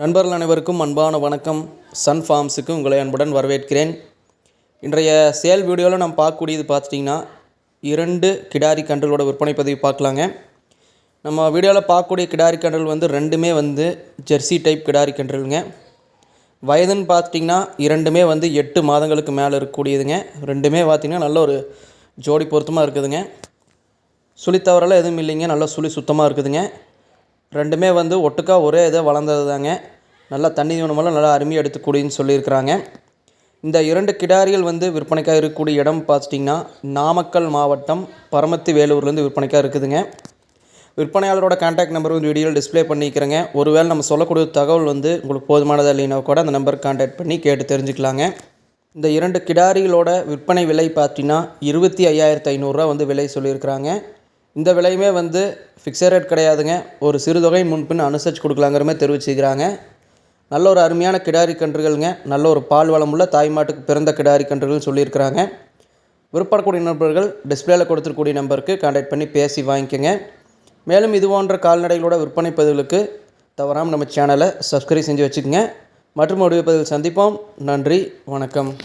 நண்பர்கள் அனைவருக்கும் அன்பான வணக்கம். சன் ஃபார்ம்ஸுக்கு உங்களை அன்புடன் வரவேற்கிறேன். இன்றைய சேல் வீடியோவில் நம்ம பார்க்கக்கூடியது பார்த்துட்டிங்கன்னா இரண்டு கிடாரி கன்றுகளோட விற்பனை பதிவு பார்க்கலாங்க. நம்ம வீடியோவில் பார்க்கக்கூடிய கிடாரி கன்றுகள் வந்து ரெண்டுமே வந்து ஜெர்சி டைப் கிடாரி கன்றுகளுங்க. வயதுன்னு பார்த்துட்டிங்கன்னா இரண்டுமே வந்து எட்டு மாதங்களுக்கு மேலே இருக்கக்கூடியதுங்க. ரெண்டுமே பார்த்திங்கன்னா நல்ல ஒரு ஜோடி பொருத்தமாக இருக்குதுங்க. சுழி தவறெல்லாம் எதுவும் இல்லைங்க. நல்லா சுழி சுத்தமாக இருக்குதுங்க. ரெண்டுமே வந்து ஒட்டுக்கா ஒரே இதை வளர்ந்தது தாங்க. நல்லா தண்ணி தீவனமெல்லாம் நல்லா அருமையாக எடுத்துக்கூடியன்னு சொல்லியிருக்கிறாங்க. இந்த இரண்டு கிடாரிகள் வந்து விற்பனைக்காக இருக்கக்கூடிய இடம் பார்த்துட்டிங்கன்னா நாமக்கல் மாவட்டம் பரமத்தி வேலூர்லேருந்து விற்பனைக்காக இருக்குதுங்க. விற்பனையாளரோட கான்டாக்ட் நம்பர் வந்து வீடியோவில் டிஸ்ப்ளே பண்ணிக்கிறேங்க. ஒருவேளை நம்ம சொல்லக்கூடிய தகவல் வந்து உங்களுக்கு போதுமானதாக இல்லைன்னா கூட அந்த நம்பருக்கு கான்டாக்ட் பண்ணி கேட்டு தெரிஞ்சுக்கலாங்க. இந்த இரண்டு கிடாரிகளோட விற்பனை விலை பார்த்தீங்கன்னா இருபத்தி ஐயாயிரத்து ஐநூறுரூவா வந்து விலை சொல்லியிருக்கிறாங்க. இந்த விலையுமே வந்து ஃபிக்ஸட் ரேட் கிடையாதுங்க. ஒரு சிறுதொகை முன்பின் அனுசரித்து கொடுக்கலாங்கிற மாதிரி தெரிவிச்சுக்கிறாங்க. நல்ல ஒரு அருமையான கிடாரி கன்றுகள்ங்க. நல்ல ஒரு பால் வளமுள்ள தாய்மாட்டுக்கு பிறந்த கிடாரி கன்றுகள்னு சொல்லியிருக்கிறாங்க. விருப்பப்படக்கூடிய நண்பர்கள் டிஸ்பிளேல கொடுத்துருக்கூடிய நம்பருக்கு கான்டாக்ட் பண்ணி பேசி வாங்கிக்கோங்க. மேலும் இது போன்ற கால்நடைகளோட விற்பனை பதிவுகளுக்கு தவறாமல் நம்ம சேனலை சப்ஸ்கிரைப் செஞ்சு வச்சுக்கோங்க. மற்றும் முடிவு பதிவில் சந்திப்போம். நன்றி. வணக்கம்.